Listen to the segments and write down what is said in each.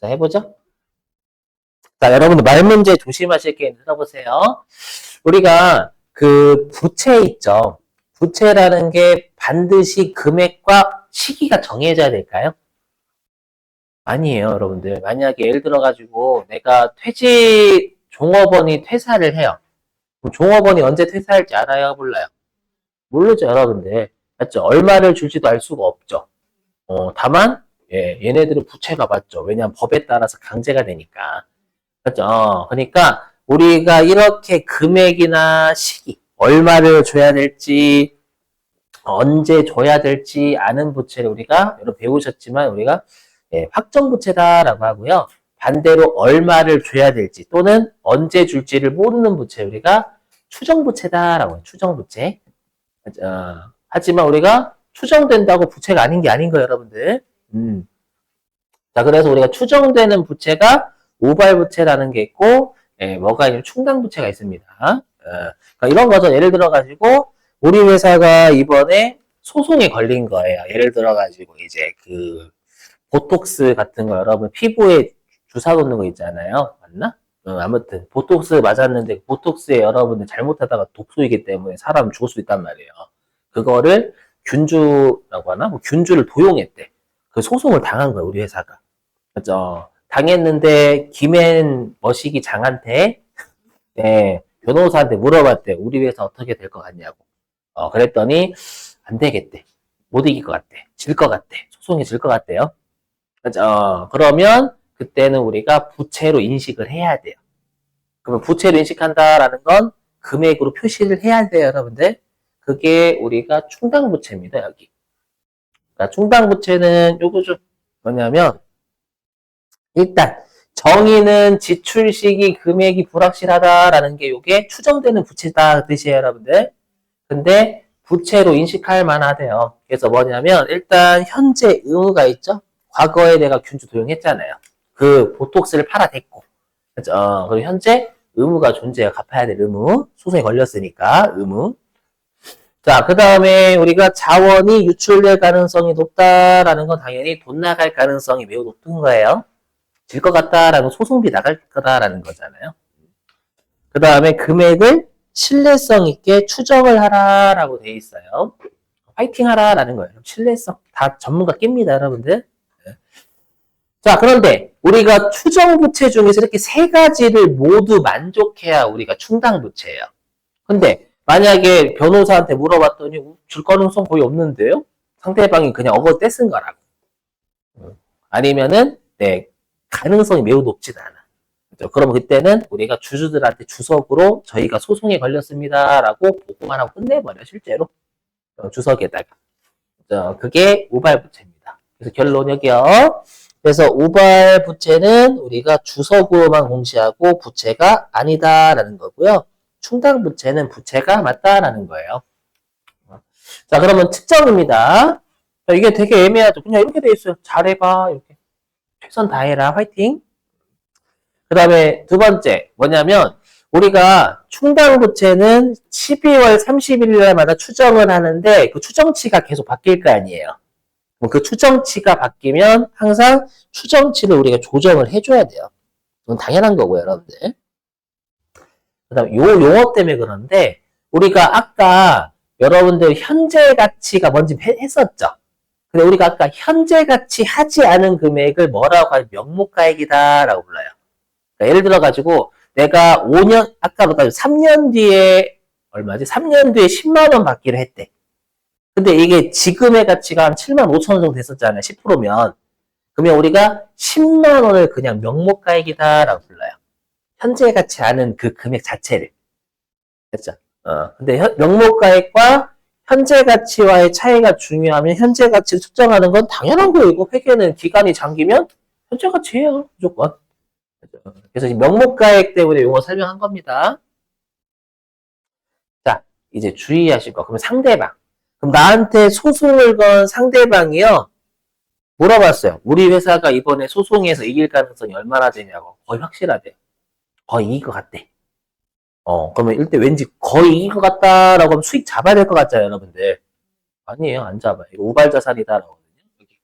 자, 해보죠. 자, 여러분들 말 문제 조심하실 게 있는데 들어보세요. 우리가 그 부채 있죠. 부채라는 게 반드시 금액과 시기가 정해져야 될까요? 아니에요, 여러분들. 만약에 예를 들어가지고 내가 퇴직 종업원이 퇴사를 해요. 그럼 종업원이 언제 퇴사할지 알아요? 몰라요? 모르죠, 여러분들. 맞죠? 얼마를 줄지도 알 수가 없죠. 어, 다만, 예, 얘네들은 부채가 맞죠. 왜냐하면 법에 따라서 강제가 되니까. 어, 그러니까 우리가 이렇게 금액이나 시기, 얼마를 줘야 될지, 언제 줘야 될지 아는 부채를 우리가 여러분 배우셨지만 우리가 예, 확정 부채다라고 하고요. 반대로 얼마를 줘야 될지 또는 언제 줄지를 모르는 부채 우리가 추정 부채다라고 해요. 추정 부채. 어, 하지만 우리가 추정된다고 부채가 아닌 게 아닌 거예요, 여러분들. 음. 자, 그래서 우리가 추정되는 부채가 우발 부채라는 게 있고, 예, 뭐가 있냐면 충당 부채가 있습니다. 어, 그러니까 이런 거죠. 예를 들어 가지고 우리 회사가 이번에 소송에 걸린 거예요. 예를 들어 가지고 이제 그 보톡스 같은 거 여러분 피부에 주사 놓는 거 있잖아요. 맞나? 어, 아무튼 보톡스 맞았는데 보톡스에 여러분들 잘못하다가 독소이기 때문에 사람 죽을 수 있단 말이에요. 그거를 균주라고 하나? 뭐 균주를 도용했대. 그 소송을 당한 거예요, 우리 회사가. 그죠? 당했는데 김앤 머시기 장한테 네, 변호사한테 물어봤대. 우리 회사 어떻게 될 것 같냐고. 어, 그랬더니 안 되겠대. 못 이길 것 같대. 질 것 같대. 소송이 질 것 같대요. 그죠? 어, 그러면 그때는 우리가 부채로 인식을 해야 돼요. 그러면 부채로 인식한다라는 건 금액으로 표시를 해야 돼요, 여러분들. 그게 우리가 충당부채입니다, 여기. 그러니까 충당부채는 요거죠. 뭐냐면, 일단, 정의는 지출 시기 금액이 불확실하다라는 게 요게 추정되는 부채다 뜻이에요, 여러분들. 근데 부채로 인식할 만하대요. 그래서 뭐냐면, 일단 현재 의무가 있죠? 과거에 내가 균주 도용했잖아요. 그 보톡스를 팔아댔고. 그죠? 어, 그리고 현재 의무가 존재해요. 갚아야 될 의무. 소송에 걸렸으니까, 의무. 자, 그 다음에 우리가 자원이 유출될 가능성이 높다라는 건 당연히 돈 나갈 가능성이 매우 높은 거예요. 질 것 같다라는 소송비 나갈 거다라는 거잖아요. 그 다음에 금액을 신뢰성 있게 추정을 하라라고 돼 있어요. 파이팅 하라라는 거예요. 신뢰성. 다 전문가 낍니다, 여러분들. 네. 자, 그런데 우리가 추정 부채 중에서 이렇게 세 가지를 모두 만족해야 우리가 충당 부채예요. 근데 만약에 변호사한테 물어봤더니 줄 가능성 거의 없는데요? 상대방이 그냥 어거 떼쓴 거라고. 음. 아니면은 네 가능성이 매우 높진 않아. 그죠? 그러면 그때는 우리가 주주들한테 주석으로 저희가 소송에 걸렸습니다라고 보고만 하고 끝내버려 실제로 어, 주석에다가. 그죠? 그게 우발 부채입니다. 그래서 결론 여기요. 그래서 우발 부채는 우리가 주석으로만 공시하고 부채가 아니다라는 거고요. 충당 부채는 부채가 맞다라는 거예요. 자, 그러면 측정입니다. 자, 이게 되게 애매하죠. 그냥 이렇게 돼 있어요. 잘해봐. 이렇게. 최선 다해라. 화이팅. 그 다음에 두 번째, 뭐냐면, 우리가 충당 부채는 12월 31일 날마다 추정을 하는데, 그 추정치가 계속 바뀔 거 아니에요. 그 추정치가 바뀌면 항상 추정치를 우리가 조정을 해줘야 돼요. 그건 당연한 거고요, 여러분들. 그 다음에 요 용어 때문에 그런데 우리가 아까 여러분들 현재 가치가 뭔지 해- 했었죠. 근데 우리가 아까 현재 가치 하지 않은 금액을 뭐라고 하면 명목가액이다라고 불러요. 그러니까 예를 들어 가지고 내가 5년 아까 보다 3년 뒤에 얼마지? 3년 뒤에 10만 원 받기로 했대. 근데 이게 지금의 가치가 한 7만 5천 원 정도 됐었잖아요. 10%면. 그러면 우리가 10만 원을 그냥 명목가액이다라고 불러요. 현재 가치 않은 그 금액 자체를. 됐죠? 어, 근데 현- 명목가액과 현재 가치와의 차이가 중요하면 현재 가치를 측정하는 건 당연한 거이고 회계는 기간이 장기면 현재 가치예요. 무조건. 그죠? 그래서 이 명목가액 때문에 용어 설명한 겁니다. 자, 이제 주의하실 거. 그러면 상대방. 그럼 나한테 소송을 건 상대방이요. 물어봤어요. 우리 회사가 이번에 소송에서 이길 가능성이 얼마나 되냐고. 거의 확실하대요. 거의 이길 것 같대. 어, 그러면 일단 왠지 거의 이길 것 같다라고 하면 수익 잡아야 될 것 같잖아요, 여러분들. 아니에요, 안 잡아요. 이거 우발 자산이다라고 하거든요. 여기.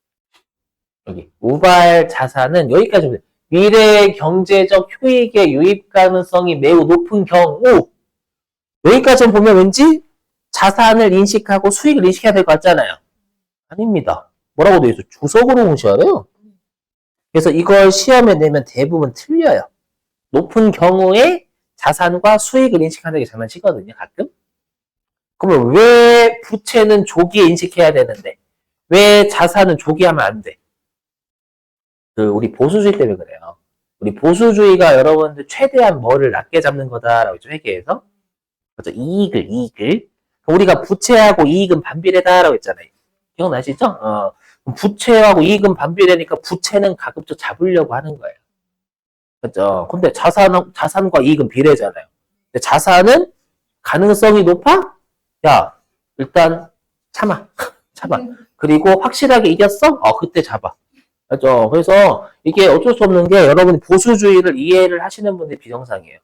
여기 우발 자산은 여기까지 보세요. 미래 경제적 효익의 유입 가능성이 매우 높은 경우 여기까지 보면 왠지 자산을 인식하고 수익을 인식해야 될 것 같잖아요. 아닙니다. 뭐라고 되어 있어? 주석으로 돼요. 그래서 이걸 시험에 내면 대부분 틀려요. 높은 경우에 자산과 수익을 인식하는 게 장난치거든요, 가끔. 그러면 왜 부채는 조기에 인식해야 되는데, 왜 자산은 조기하면 안 돼? 그, 우리 보수주의 때문에 그래요. 우리 보수주의가 여러분들 최대한 뭐를 낮게 잡는 거다라고 했죠, 회계에서. 그렇죠, 이익을, 이익을. 우리가 부채하고 이익은 반비례다라고 했잖아요. 기억나시죠? 어, 부채하고 이익은 반비례니까 부채는 가급적 잡으려고 하는 거예요. 그죠? 근데 자산, 자산과 이익은 비례잖아요. 근데 자산은 가능성이 높아? 야, 일단 참아. 참아. 그리고 확실하게 이겼어? 어, 그때 잡아. 그죠? 그래서 이게 어쩔 수 없는 게 여러분이 보수주의를 이해를 하시는 분들이 비정상이에요.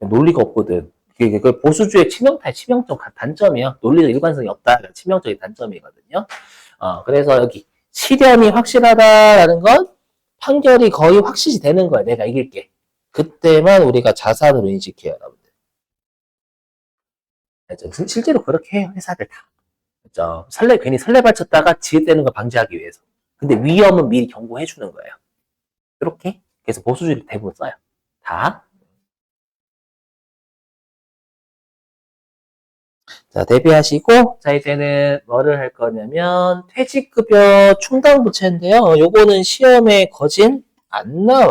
논리가 없거든. 그게 그 보수주의 치명타, 치명적 단점이요. 논리적 일관성이 없다. 치명적인 단점이거든요. 어, 그래서 여기 실현이 확실하다라는 건 판결이 거의 확실시 되는 거야. 내가 이길게. 그때만 우리가 자산으로 인식해요, 여러분들. 알죠? 실제로 그렇게 해요, 회사들 다. 그죠? 설레, 괜히 설레발쳤다가 지읒되는 걸 방지하기 위해서. 근데 위험은 미리 경고해 주는 거예요. 이렇게. 그래서 보수주의를 대부분 써요. 다. 자, 대비하시고, 자, 이제는 뭐를 할 거냐면, 퇴직급여 충당부채인데요. 요거는 시험에 거진 안 나와요.